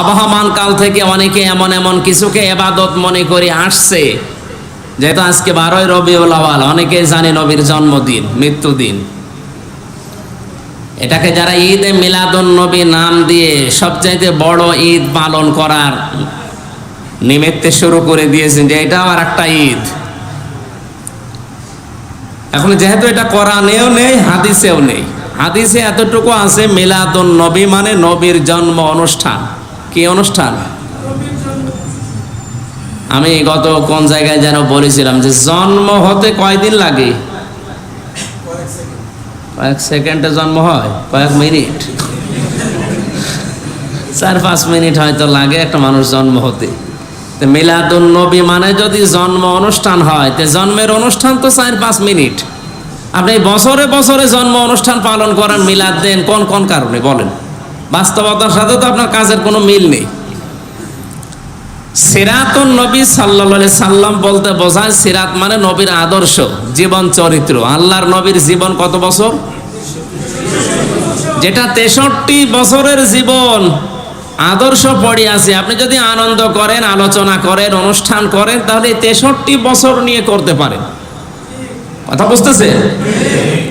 আবহমান কাল থেকে অনেকে এমন এমন কিছুকে এবাদত মনে করে আসছে, যেহেতু আজকে বারোই রবিউল আওয়াল, অনেকে জানে নবীর জন্মদিন, মৃত্যুদিন। এটাকে যারা ঈদে মিলাদুন নবী নাম দিয়ে সবচাইতে বড় ঈদ পালন করার নিমিত্তে শুরু করে দিয়েছেন যে এটাও আর একটা ঈদ। এখন যেহেতু এটা কোরআনেও নেই, হাদিসেও নেই, হাদিসে এতটুকু আছে মিলাদুন নবী মানে নবীর জন্ম অনুষ্ঠান। কি অনুষ্ঠান? আমি গত কোন জায়গায় যেন বলেছিলাম যে জন্ম হতে কয়দিন লাগে? কয়েক সেকেন্ডে জন্ম হয়, কয়েক মিনিট। চার, পাঁচ মিনিট হয়তো লাগে একটা মানুষ জন্ম হতে। তো মিলাদুন নবী মানে যদি জন্ম অনুষ্ঠান হয়, তো জন্মের অনুষ্ঠান তো চার, পাঁচ মিনিট। আপনি বছরে বছরে জন্ম অনুষ্ঠান পালন করেন, মিলাদ দেন, কোন কোন কারণে বলেন? বাস্তবতার সাথে তো আপনার কাজের কোনো মিল নেই। সিরাতুন নবী সাল্লাহ সাল্লাম বলতে বোঝায় সিরাত মানে নবীর আদর্শ, জীবন চরিত্র। আল্লাহর নবীর জীবন কত বছর? যেটা তেষট্টি বছরের জীবন। আদর্শ পড়ে আছে। আপনি যদি আনন্দ করেন, আলোচনা করেন, অনুষ্ঠান করেন, তাহলে তেষট্টি বছর নিয়ে করতে পারেন। কথা বুঝতেছে?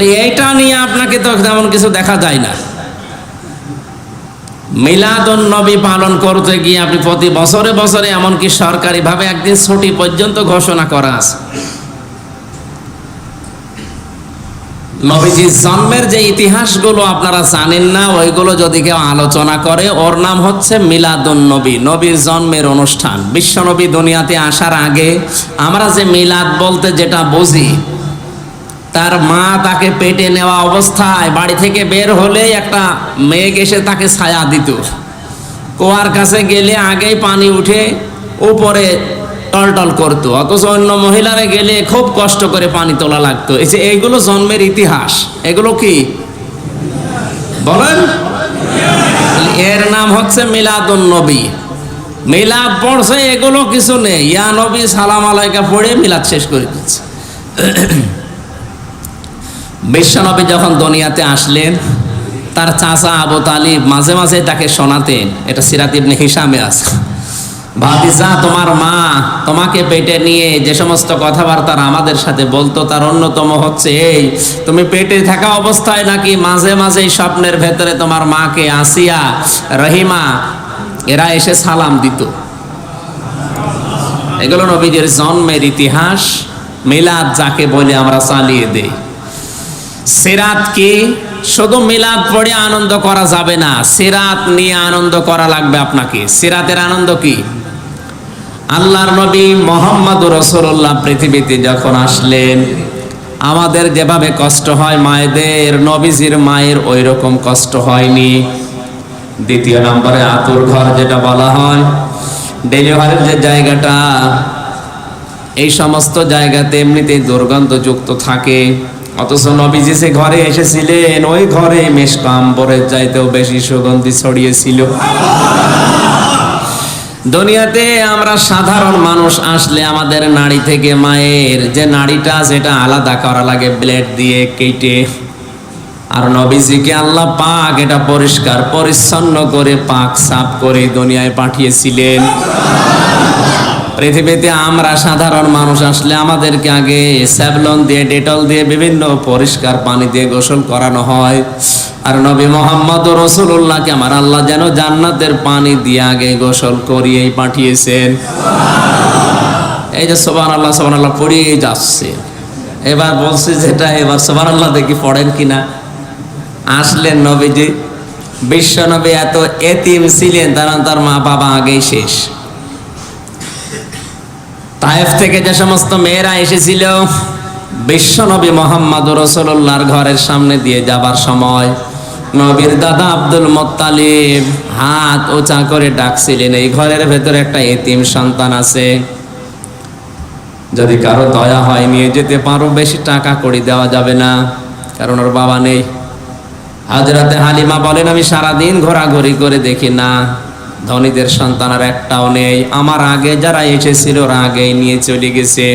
এইটা নিয়ে আপনাকে তো তেমন কিছু দেখা যায় না। মিলাদুন নবী পালন করতে গিয়ে আপনি প্রতি বছরে বছরে এমনকি সরকারিভাবে একদিন ছুটি পর্যন্ত ঘোষণা করা আছে। নবীজির জন্মের যে ইতিহাসগুলো আপনারা জানেন না, ওইগুলো যদি কেউ আলোচনা করে, ওর নাম হচ্ছে মিলাদুন নবী নবীর জন্মের অনুষ্ঠান। বিশ্বনবী দুনিয়াতে আসার আগে আমরা যে মিলাদ বলতে যেটা বুঝি তার মা তাকে পেটে নেওয়া অবস্থায় বাড়ি থেকে বের হলে একটা মেঘ এসে তাকে ছায়া দিত। কুয়ার কাছে গেলে আগেই পানি উঠে উপরে টলটল করতো। অথচ অন্য মহিলারা গেলে খুব কষ্ট করে পানি তোলা লাগতো। এই যে এইগুলো জন্মের ইতিহাস। এগুলো কি? বলেন। এর নাম হচ্ছে মিলাদুন নবী। মিলাদ পড়ছে, এগুলো কিছু নেই। ইয়া নবী সালাম আলাইকা পড়ে মিলাদ শেষ করে দিচ্ছে। বিশ্বনবী যখন দুনিয়াতে আসলেন, তার চাচা আবু তালিব মাঝে মাঝে তাকে শোনাতেন, এটা সিরাত ইবনে হিসামে আছে। ভাতিজা, তোমার মা তোমাকে পেটে নিয়ে যে সমস্ত কথাবার্তা আমাদের সাথে বলতো, তার অন্যতম হচ্ছে এই, তুমি পেটে থাকা অবস্থায় নাকি মাঝে মাঝে স্বপ্নের ভেতরে তোমার মাকে আসিয়া রহিমা, এরা এসে সালাম দিত। এগুলো নবীদের জন্মের ইতিহাস, মিলাদ যাকে বলে আমরা চালিয়ে দেই। সিরাত কি শুধু মিলাদ পড়ে আনন্দ করা যাবে না, সিরাত নিয়ে আনন্দ করা লাগবে আপনাকে। সিরাতের আনন্দ কি? আল্লাহর নবী মোহাম্মদ রসুল্লাহ পৃথিবীতে যখন আসলেন, আমাদের যেভাবে কষ্ট হয়, মায়েদের, নবীজির মায়ের ওই রকম কষ্ট হয়নি। দ্বিতীয় নম্বরে আতুর ঘর যেটা বলা হয় ডেলিভারির যে জায়গাটা, এই সমস্ত জায়গাতে এমনিতেই দুর্গন্ধযুক্ত থাকে। অথচ নবীজি যে ঘরে এসেছিলেন, ওই ঘরে মেশকাম্বরের চাইতেও বেশি সুগন্ধি ছড়িয়েছিল। দুনিয়াতে আমরা সাধারণ মানুষ আসলে আমাদের নাড়ি থেকে মায়ের যে নাড়িটা যেটা আলাদা করা লাগে, ব্লেড দিয়ে কেটে। আর নবীজিকে আল্লাহ পাক এটা পরিষ্কার, পরিচ্ছন্ন করে পাক সাফ করে দুনিয়ায় পাঠিয়েছিলেন। পৃথিবীতে আমরা সাধারণ মানুষ আসলে আমাদেরকে আগে স্যাভলন দিয়ে, ডেটল দিয়ে, বিভিন্ন পরিষ্কার পানি দিয়ে গোসল করানো হয়। আর নবী মোহাম্মদ রসুল্লাহকে আমার আল্লাহ যেন জান্নাতের পানি দিয়ে আগে গোসল করিয়েই পাঠিয়েছেন। এই যে সোবান আল্লাহ সোবান আল্লাহ পড়িয়ে যাচ্ছে। এবার বলছি যেটা, এবার সোবান আল্লাহ দেখি পড়েন কিনা। আসলেন নবীজি বিশ্ব নবী এত এতিম ছিলেন তারা তার মা বাবা আগেই শেষ। তায়েফ থেকে যে সমস্ত মেয়েরা এসেছিল, বিশ্বনবী মোহাম্মদ রসুল্লাহর ঘরের সামনে দিয়ে যাবার সময় নবীর দাদা আব্দুল মোত্তালিব হাত উঁচা করে ডাকছিলেন, এই ঘরের ভেতরে একটা এতিম সন্তান আছে। যদি কারও দয়া হয়, নিয়ে যেতে পারো, বেশি টাকা করে দেওয়া যাবে না, কারণ ওর বাবা নেই। হাজরাতে হালিমা বলেন, আমি সারাদিন ঘোরাঘুরি করে দেখি না। ধনীদের সন্তান আর একটাও নেই। আমার আগে যারা এসেছিল ওরা আগেই নিয়ে চলে গেছে।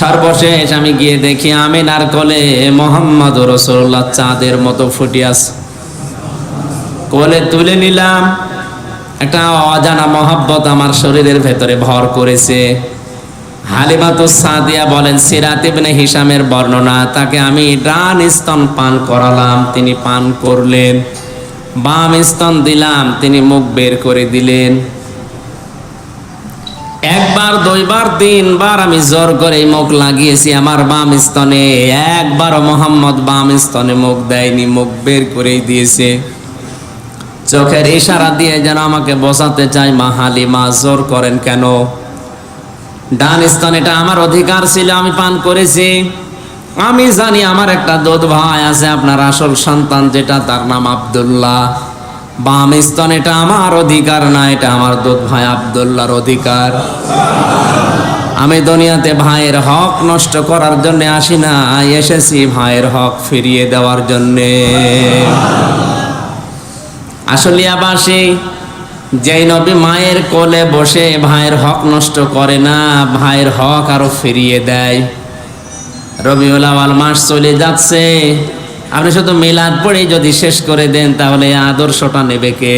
সর্বশেষ আমি গিয়ে দেখি আমিনার কোলে মোহাম্মদ রসুল্লাহ চাঁদের মতো ফুটিয়াস কোলে তুলে নিলাম। একটা অজানা মহাব্বত আমার শরীরের ভেতরে ভর করেছে। হালিমাতু সাদিয়া বলেন, সিরাত ইবনে হিসামের বর্ণনা, তাকে আমি ডান স্তন পান করালাম, তিনি পান করলেন। বাম স্তন দিলাম, তিনি মুখ বের করে দিলেন। একবার, দুইবার, তিনবার আমি জোর করে মুখ লাগিয়েছি আমার বাম স্তনে। একবার মোহাম্মদ বাম স্তনে মুখ দেয়নি, মুখ বের করেই দিয়েছে। চোখের ইশারা দিয়ে যেন আমাকে বসাতে চাই মা হালিমা জোর করেন কেন? ডান স্তন এটা আমার অধিকার ছিল, আমি পান করেছি। আমি জানি আমার একটা দুধ ভাই আছে, আপনার আসল সন্তান যেটা, তার নাম আব্দুল্লাহ। বাম স্তন, এটা আমার অধিকার না, এটা আমার দুধ ভাই আব্দুল্লাহর অধিকার। আমি দুনিয়াতে ভাইয়ের হক নষ্ট করার জন্য আসি না, এসেছি ভাইয়ের হক ফিরিয়ে দেওয়ার জন্যে। আসলিয়াবাসী, যেই নবী মায়ের কোলে বসে ভাইয়ের হক নষ্ট করে না, ভাইয়ের হক আরও ফিরিয়ে দেয়। রবিউল আওয়াল মাস চলে যাচ্ছে। আপনি শুধু মিলাদ পড়ে যদি শেষ করে দেন, তাহলে আদর্শটা নেবে কে?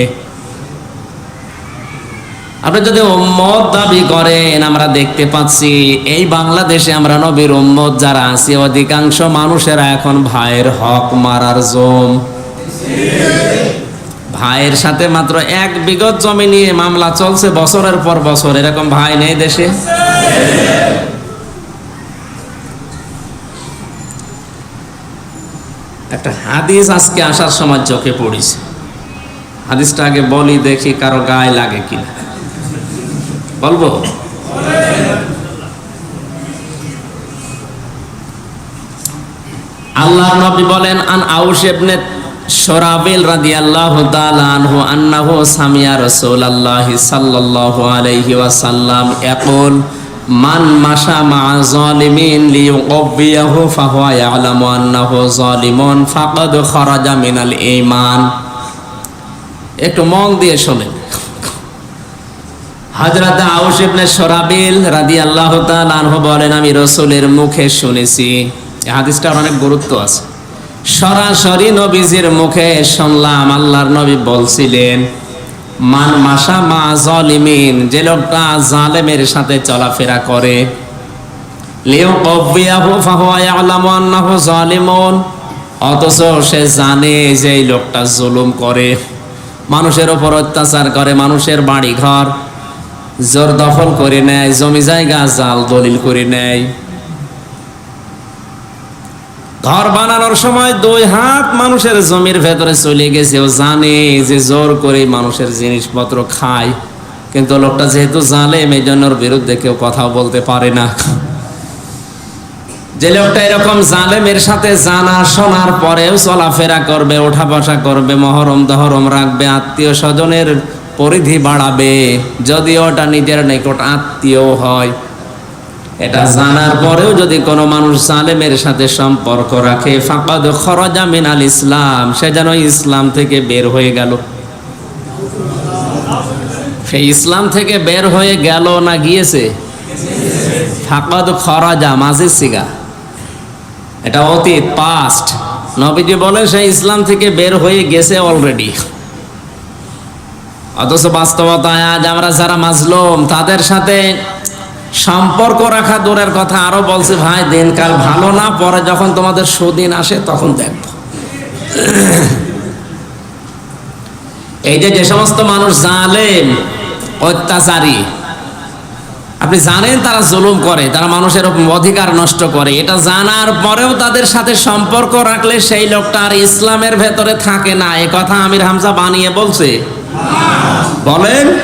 আপনি যদি উম্মত দাবি করেন, আমরা দেখতে পাচ্ছি এই বাংলাদেশে আমরা নবীর উম্মত যারা আছি, অধিকাংশ মানুষেরা এখন ভাইয়ের হক মারার জম। ভাইয়ের সাথে মাত্র এক বিগত জমি নিয়ে মামলা চলছে, বছরের পর বছর। এরকম ভাই নেই দেশে? একটা হাদিস আজকে আসার সময় চোখে পড়েছে। হাদিসটা আগে বলি, দেখি কারও গায়ে লাগে কিনা। বলব? আল্লাহ নবী বলেন, আন ইবনে সরাবিল রাদিয়াল্লাহু তাআলা আনহু আন্নাহু সামিয়া রাসূলুল্লাহ সাল্লাল্লাহু আলাইহি ওয়াসাল্লাম ইয়াকুল মান মাশা মা যালিমিন লিয়ুকবিয়াহু ফাহুয়া ইয়ালামু আন্নাহু যালিমুন ফাকাদ খারাজা মিনাল ঈমান। একটু মন দিয়ে শোনেন। হযরত আউস ইবনে সরাবিল রাদিয়াল্লাহু তাআলা আনহু বলেন, আমি রাসূলের মুখে শুনেছি। এই হাদিসটার অনেক গুরুত্ব আছে। সরাসরি নবীজির মুখে শুনলাম আল্লাহর নবী বলছিলেন মান মাসা মা জলিমিন, যে লোকটা জালেমের সাথে চলাফেরা করে। অথচ সে জানে যে এই লোকটা জুলুম করে। মানুষের ওপর অত্যাচার করে, মানুষের বাড়ি ঘর জোর দখল করে নেয়, জমি জায়গা জাল দলিল করে নেয়। ঘর বানানোর সময় দুই হাত মানুষের জমির ভেতরে চলে গেছে, ও জানে যে জোর করে মানুষের জিনিসপত্র খায়। কিন্তু লোকটা যেহেতু জালেম এই জন্য বিরুদ্ধে কেউ কথা বলতে পারে না। যে লোকটা এরকম জালেমের সাথে জানা শোনার পরেও চলাফেরা করবে ওঠা বসা করবে, মহরম দহরম রাখবে, আত্মীয় স্বজনের পরিধি বাড়াবে, যদিও ওটা নিজের নিকট আত্মীয় হয়। এটা জানার পরেও যদি কোনো মানুষ জালেমের সাথে সম্পর্ক রাখে, ফাঁকাদ খরজা মিনাল ইসলাম, সে যেন ইসলাম থেকে বের হয়ে গেল। সেই ইসলাম থেকে বের হয়ে গেল না গিয়েছে? ফাঁকাদ খরাজা মাঝে সিগা। এটা অতীত পাস্ট নবীজি বলে সে ইসলাম থেকে বের হয়ে গেছে অলরেডি অথচ বাস্তবতায় আজ আমরা যারা মাজলুম, তাদের সাথে সম্পর্ক রাখা দূরের কথা আরও বলছে, ভাই, দিনকাল ভালো না, পরে যখন তোমাদের সুদিন আসে তখন দেখব। এই যে যে সমস্ত মানুষ জালেম, অত্যাচারী, আপনি জানেন তারা জুলুম করে, তারা মানুষের অধিকার নষ্ট করে। এটা জানার পরেও তাদের সাথে সম্পর্ক রাখলে সেই লোকটা আর ইসলামের ভেতরে থাকে না। এ কথা আমির হামজা বানিয়ে বলছে। বলেন।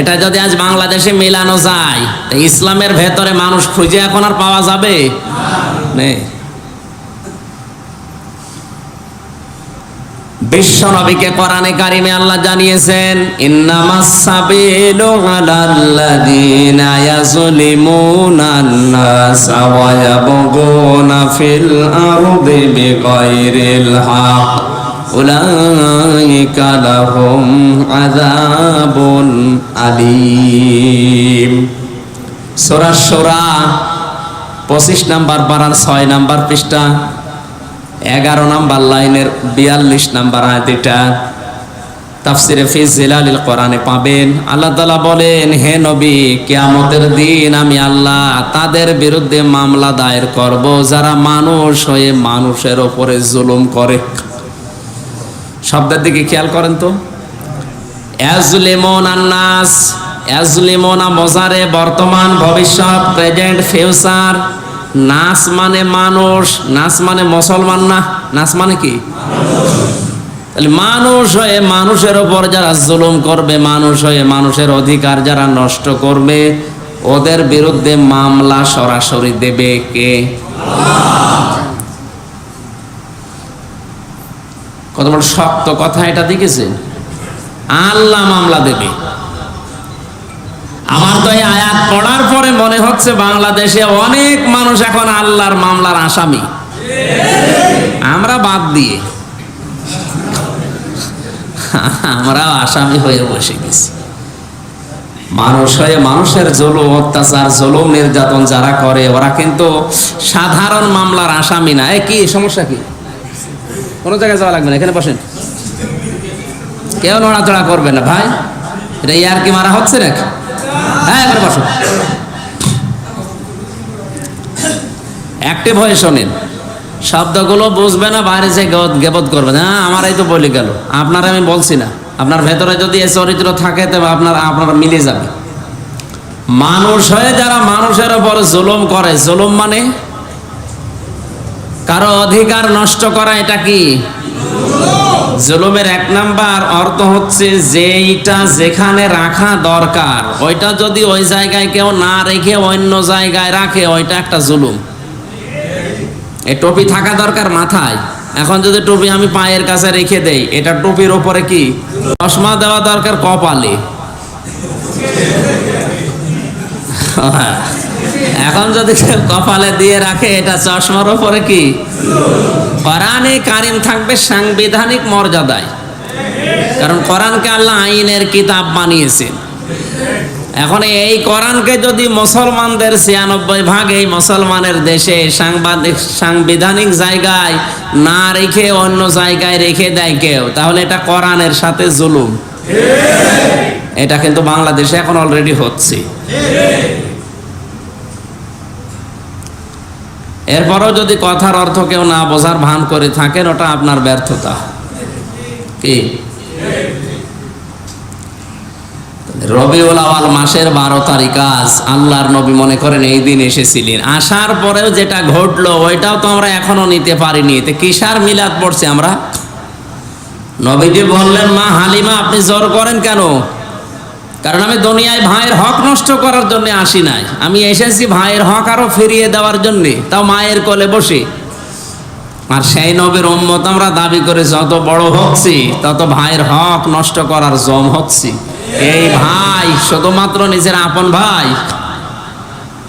এটা যদি আজ বাংলাদেশে মেলানো যায় ইসলামের ভেতরে মানুষ খুঁজে এখন আর পাওয়া যাবে? বিশ্ব নবীকে কোরআনে কারিমে আল্লাহ জানিয়েছেন, ইন্নামাস সাবিলু আলাল্লাযিনা ইয়াজলিমুনা আন-নাসা ওয়া উলাইকা লাহুম আযাবুন আলীম। সূরা সূরা 25 নাম্বার পারার 6 নাম্বার পৃষ্ঠা, এগারো নাম্বার লাইনের বিয়াল্লিশ নাম্বার আয়াত এটা তাফসিরে ফি জিলালিল কোরআনে পাবেন। আল্লাহ তাআলা বলেন, হে নবী, কিয়ামতের দিন আমি আল্লাহ তাদের বিরুদ্ধে মামলা দায়ের করব, যারা মানুষ হয়ে মানুষের ওপরে জুলুম করে। শব্দের দিকে খেয়াল করেন তো। অ্যাজলিমন আন্নাস অ্যাজলিমনা মজারে বর্তমান, ভবিষ্যৎ, প্রেজেন্ট, ফিউচার। নাস মানে মানুষ, নাস মানে মুসলমান না? নাস মানে কি? তাহলে মানুষ হয়ে মানুষের ওপর যারা জুলুম করবে, মানুষ হয়ে মানুষের অধিকার যারা নষ্ট করবে, ওদের বিরুদ্ধে মামলা সরাসরি দেবে কে? কত বড় শক্ত কথা এটা দেখেছে? আল্লাহ মামলা দেবে। আমার তো এই আয়াত পড়ার পরে মনে হচ্ছে বাংলাদেশে অনেক মানুষ এখন আল্লাহর মামলার আসামি। আমরা বাদ দিয়ে আমরাও আসামি হয়ে বসে গেছি। মানুষ হয়ে মানুষের জুলুম, অত্যাচার, জুলুম, নির্যাতন যারা করে, ওরা কিন্তু সাধারণ মামলার আসামি না। এ কি? সমস্যা কি? কোনো জায়গায় যাওয়া লাগবে না, এখানে বসেন। কেউ নড়াচড়া করবে না, ভাই। এটা ইয়ার কি মারা হচ্ছে নাকি হ্যাঁ এবার বসো। অ্যাক্টিভ হয়ে শোনেন, শব্দগুলো বুঝবে না, বাইরে যে গেবত করবে। না হ্যাঁ আমার তো বলে গেল। আপনার আমি বলছি না। আপনার ভেতরে যদি এই চরিত্র থাকে, তবে আপনার আপনার মিলে যাবে। মানুষ হয়ে যারা মানুষের ওপর জুলুম করে, জুলুম মানে কারও অধিকার নষ্ট করা এটা কি? জুলুমের এক নাম্বার অর্থ হচ্ছে যেইটা যেখানে রাখা দরকার, ওইটা যদি ওই জায়গায় কেউ না রেখে অন্য জায়গায় রাখে, ওইটা একটা জুলুম। এই টুপি থাকা দরকার মাথায়। এখন যদি টুপি আমি পায়ের কাছে রেখে দেই, এটা টুপির ওপরে কি? চশমা দেওয়া দরকার কপালে। এখন যদি কপালে দিয়ে রাখে, এটা চশমার ওপরে কি? কোরআনে কারিম থাকবে সাংবিধানিক মর্যাদায়। কারণ কোরআনকে আল্লাহ আইনের কিতাব বানিয়েছেন। এখন এই কোরআনকে যদি মুসলমানদের ছিয়ানব্বই ভাগ এই মুসলমানের দেশে সাংবাদিক, সাংবিধানিক জায়গায় না রেখে, অন্য জায়গায় রেখে দেয় কেউ, তাহলে এটা কোরআনের সাথে জুলুম। এটা কিন্তু বাংলাদেশে এখন অলরেডি হচ্ছে। এরপরও যদি কথার অর্থ কেউ না বোঝার ভান করে থাকেন, ওটা আপনার ব্যর্থতা। কি? রবিউল আওয়াল মাসের বারো তারিখ আজ আল্লাহর নবী মনে করেন এই দিন এসেছিলেন। আসার পরেও যেটা ঘটলো, ওইটাও তো আমরা এখনও নিতে পারিনি। এতে কিসার মিলাদ পড়ছে আমরা? নবীজি বললেন, মা হালিমা, আপনি জোর করেন কেন? কারণ আমি দুনিয়ায় ভাইয়ের হক নষ্ট করার জন্য আসি নাই। আমি এসেছি ভাইয়ের হক আরও ফিরিয়ে দেওয়ার জন্য। তাও মায়ের কোলে বসে। আর সেই নবের উম্মত আমরা দাবি করে, যত বড় হচ্ছি, তত ভাইয়ের হক নষ্ট করার জম হচ্ছি। এই ভাই শুধুমাত্র নিজের আপন ভাই।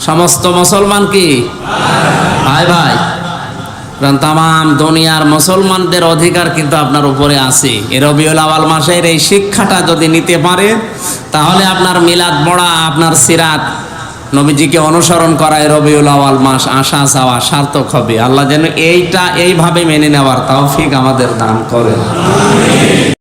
সমস্ত মুসলমান কি? ভাই ভাই। কারণ তাম দুনিয়ার মুসলমানদের অধিকার কিন্তু আপনার উপরে আছে। এ রবিউল আওয়াল মাসের এই শিক্ষাটা যদি নিতে পারে, তাহলে আপনার মিলাদ পড়া, আপনার সিরাত নবীজিকে অনুসরণ করা রবিউল আওয়াল মাস আশা চাওয়া সার্থক হবে। আল্লাহ যেন এইটা এইভাবে মেনে নেওয়ার তৌফিক আমাদের দান করে